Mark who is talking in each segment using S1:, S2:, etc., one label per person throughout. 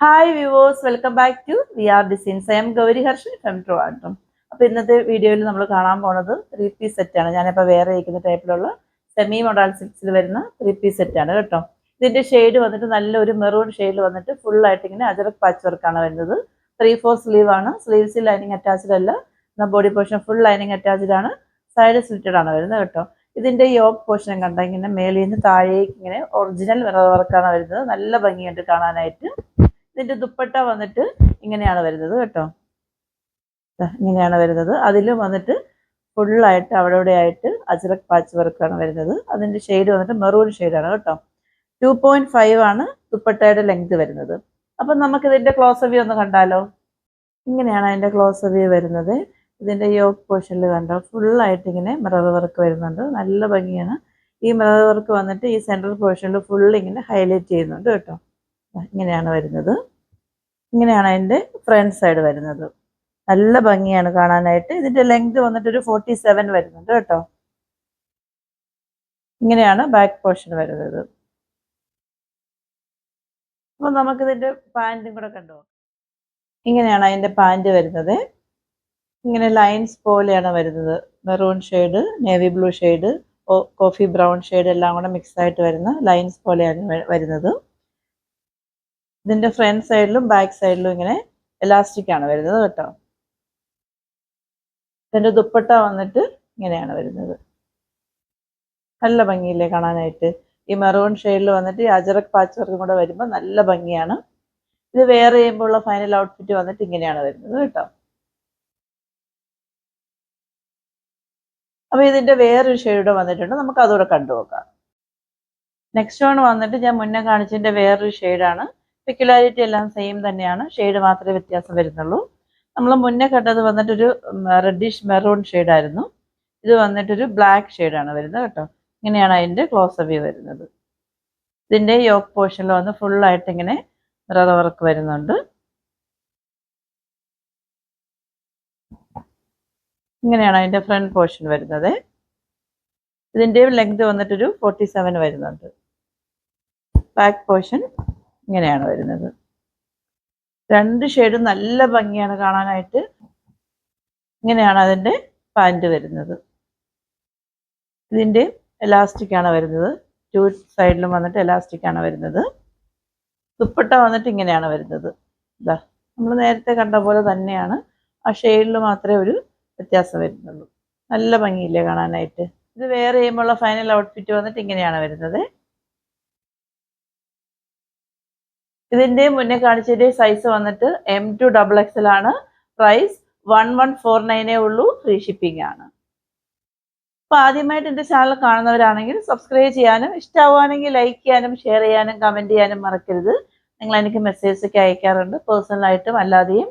S1: Hi viewers welcome back to V R designs I am Gauri Harshan from Aattam അപ്പോൾ ഇന്നത്തെ വീഡിയോയിൽ നമ്മൾ കാണാൻ പോണത് ത്രീ പീസ് സെറ്റാണ് ഞാനിപ്പോൾ വേറെ ഇരിക്കുന്ന ടൈപ്പിലുള്ള സെമി മൊഡാൾ സിക്സിൽ വരുന്ന ത്രീ പീസ് സെറ്റാണ് കേട്ടോ. ഇതിന്റെ ഷെയ്ഡ് വന്നിട്ട് നല്ലൊരു മെറൂൺ ഷെയ്ഡിൽ വന്നിട്ട് ഫുൾ ആയിട്ട് ഇങ്ങനെ അജറക് പാച്ച് വർക്കാണ് വരുന്നത്. ത്രീ ഫോർ സ്ലീവ് ആണ്. സ്ലീവ്സിൽ ലൈനിങ് അറ്റാച്ച്ഡ് അല്ല. എന്നാൽ body portion full lining attached ആണ്. സൈഡ് സ്ലിറ്റഡ് ആണ് വരുന്നത് കേട്ടോ. ഇതിന്റെ യോക്ക് പോർഷൻ കണ്ട? ഇങ്ങനെ മേലിൽ നിന്ന് താഴേക്ക് ഇങ്ങനെ ഒറിജിനൽ വർക്കാണ് വരുന്നത്. നല്ല ഭംഗിയുണ്ട് കാണാനായിട്ട്. ഇതിന്റെ ദുപ്പട്ട വന്നിട്ട് ഇങ്ങനെയാണ് വരുന്നത് കേട്ടോ. ഇങ്ങനെയാണ് വരുന്നത്. അതിൽ വന്നിട്ട് ഫുള്ളായിട്ട് അവിടെ ഇവിടെ ആയിട്ട് അജ്രക് പാച്ച് വർക്കാണ് വരുന്നത്. അതിന്റെ ഷെയ്ഡ് വന്നിട്ട് മെറൂൺ ഷെയ്ഡാണ് കേട്ടോ. ടു പോയിന്റ് ഫൈവ് ആണ് ദുപ്പട്ടയുടെ ലെങ്ത് വരുന്നത്. അപ്പം നമുക്ക് ഇതിന്റെ ക്ലോസ് വ്യൂ ഒന്ന് കണ്ടാലോ? ഇങ്ങനെയാണ് അതിന്റെ ക്ലോസ് വ്യൂ വരുന്നത്. ഇതിന്റെ യോക്ക് പോർഷനിൽ കണ്ടോ? ഫുള്ളായിട്ട് ഇങ്ങനെ മിറർ വർക്ക് വരുന്നുണ്ട്. നല്ല ഭംഗിയാണ്. ഈ മിറർ വർക്ക് വന്നിട്ട് ഈ സെൻട്രൽ പോർഷനിൽ ഫുൾ ഇങ്ങനെ ഹൈലൈറ്റ് ചെയ്യുന്നുണ്ട് കേട്ടോ. ഇങ്ങനെയാണ് വരുന്നത്. ഇങ്ങനെയാണ് അതിന്റെ ഫ്രണ്ട് സൈഡ് വരുന്നത്. നല്ല ഭംഗിയാണ് കാണാനായിട്ട്. ഇതിന്റെ ലെങ്ത് വന്നിട്ട് ഒരു ഫോർട്ടി സെവൻ വരുന്നുണ്ട് കേട്ടോ. ഇങ്ങനെയാണ് ബാക്ക് പോർഷൻ വരുന്നത്. അപ്പോൾ നമുക്കിതിന്റെ പാന്റും കൂടെ കണ്ടോ? ഇങ്ങനെയാണ് അതിന്റെ പാന്റ് വരുന്നത്. ഇങ്ങനെ ലൈൻസ് പോലെയാണ് വരുന്നത്. Maroon shade navy blue shade coffee brown shade എല്ലാം കൂടെ മിക്സ് ആയിട്ട് വരുന്ന ലൈൻസ് പോലെയാണ് വരുന്നത്. ഇതിന്റെ ഫ്രണ്ട് സൈഡിലും ബാക്ക് സൈഡിലും ഇങ്ങനെ എലാസ്റ്റിക് ആണ് വരുന്നത് കേട്ടോ. ഇതിന്റെ ദുപ്പട്ട വന്നിട്ട് ഇങ്ങനെയാണ് വരുന്നത്. നല്ല ഭംഗിയില്ലേ കാണാനായിട്ട്. ഈ മെറൂൺ ഷെയ്ഡിൽ വന്നിട്ട് ഈ അജറക് പാച്ച് വർക്കും കൂടെ വരുമ്പോൾ നല്ല ഭംഗിയാണ്. ഇത് വേറെ ചെയ്യുമ്പോൾ ഉള്ള ഫൈനൽ ഔട്ട്ഫിറ്റ് വന്നിട്ട് ഇങ്ങനെയാണ് വരുന്നത് കേട്ടോ. അപ്പൊ ഇതിന്റെ വേറൊരു ഷെയ്ഡ് വന്നിട്ടുണ്ട്. നമുക്ക് അതുകൂടെ കണ്ടു നോക്കാം നെക്സ്റ്റ് വൺ വന്നിട്ട് ഞാൻ മുന്നേ കാണിച്ചതിന്റെ വേറൊരു ഷെയ്ഡാണ് പെക്യുലാരിറ്റി എല്ലാം സെയിം തന്നെയാണ്. ഷെയ്ഡ് മാത്രമേ വ്യത്യാസം വരുന്നുള്ളൂ. നമ്മൾ മുന്നേ കണ്ടത് വന്നിട്ടൊരു റെഡിഷ് മെറൂൺ ആയിരുന്നു. ഇത് വന്നിട്ടൊരു ബ്ലാക്ക് ആണ് വരുന്നത് കേട്ടോ. ഇങ്ങനെയാണ് അതിന്റെ ക്ലോസ് വ്യൂ വരുന്നത്. ഇതിന്റെ യോക്ക് പോർഷനിൽ വന്ന് ഫുൾ ആയിട്ട് ഇങ്ങനെ മിറർ വർക്ക് വരുന്നുണ്ട്. ഇങ്ങനെയാണ് അതിന്റെ ഫ്രണ്ട് പോർഷൻ വരുന്നത്. ഇതിന്റെ ലെങ്ത് വന്നിട്ടൊരു ഫോർട്ടി സെവൻ വരുന്നുണ്ട്. ബാക്ക് പോർഷൻ ഇങ്ങനെയാണ് വരുന്നത്. രണ്ട് ഷെയ്ഡും നല്ല ഭംഗിയാണ് കാണാനായിട്ട് ഇങ്ങനെയാണ് അതിന്റെ പാന്റ് വരുന്നത്. ഇതിന്റെ എലാസ്റ്റിക്കാണ് വരുന്നത്. ടു സൈഡിലും വന്നിട്ട് എലാസ്റ്റിക് ആണ് വരുന്നത്. ദുപ്പട്ട വന്നിട്ട് ഇങ്ങനെയാണ് വരുന്നത്. ഇതാ നമ്മൾ നേരത്തെ കണ്ട പോലെ തന്നെയാണ് ആ ഷെയ്ഡിൽ മാത്രമേ ഒരു വ്യത്യാസം വരുന്നുള്ളൂ. നല്ല ഭംഗിയില്ലേ കാണാനായിട്ട്. ഇത് വേറെ ചെയ്യുമ്പോഴുള്ള ഫൈനൽ ഔട്ട്ഫിറ്റ് വന്നിട്ട് ഇങ്ങനെയാണ് വരുന്നത്. ഇതിന്റെ മുന്നേ കാണിച്ചതിന്റെ സൈസ് വന്നിട്ട് എം ടു ഡബിൾ എക്സൽ ആണ്. പ്രൈസ് വൺ വൺ ഫോർ നയനേ ഉള്ളൂ. ഫ്രീ ഷിപ്പിംഗ് ആണ്. അപ്പൊ ആദ്യമായിട്ട് എന്റെ ചാനൽ കാണുന്നവരാണെങ്കിൽ സബ്സ്ക്രൈബ് ചെയ്യാനും ഇഷ്ടമാവുകയാണെങ്കിൽ ലൈക്ക് ചെയ്യാനും ഷെയർ ചെയ്യാനും കമന്റ് ചെയ്യാനും മറക്കരുത്. നിങ്ങൾ എനിക്ക് മെസ്സേജ് ഒക്കെ അയക്കാറുണ്ട്. പേഴ്സണലായിട്ടും അല്ലാതെയും.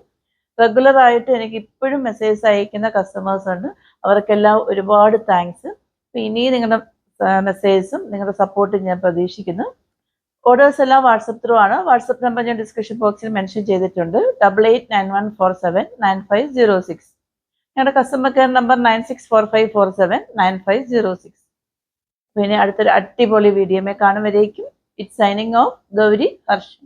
S1: റെഗുലർ ആയിട്ട് എനിക്ക് ഇപ്പോഴും മെസ്സേജ് അയക്കുന്ന കസ്റ്റമേഴ്സ് ഉണ്ട്. അവർക്കെല്ലാം ഒരുപാട് താങ്ക്സ് ഇനി നിങ്ങളുടെ മെസ്സേജസും നിങ്ങളുടെ സപ്പോർട്ടും ഞാൻ പ്രതീക്ഷിക്കുന്നു. ഓർഡേഴ്സ് എല്ലാം വാട്സപ്പ് ത്രൂ ആണ്. വാട്സപ്പ് നമ്പർ ഞാൻ ഡിസ്ക്രിപ്ഷൻ ബോക്സിൽ മെൻഷൻ ചെയ്തിട്ടുണ്ട്. Double eight nine one four seven nine five zero six ഞങ്ങളുടെ customer care number nine six four five four seven nine five zero six പിന്നെ അടുത്തൊരു അടിപൊളി വീഡിയോമേ കാണുമ്പോഴേക്കും it signing off Gauri Harshan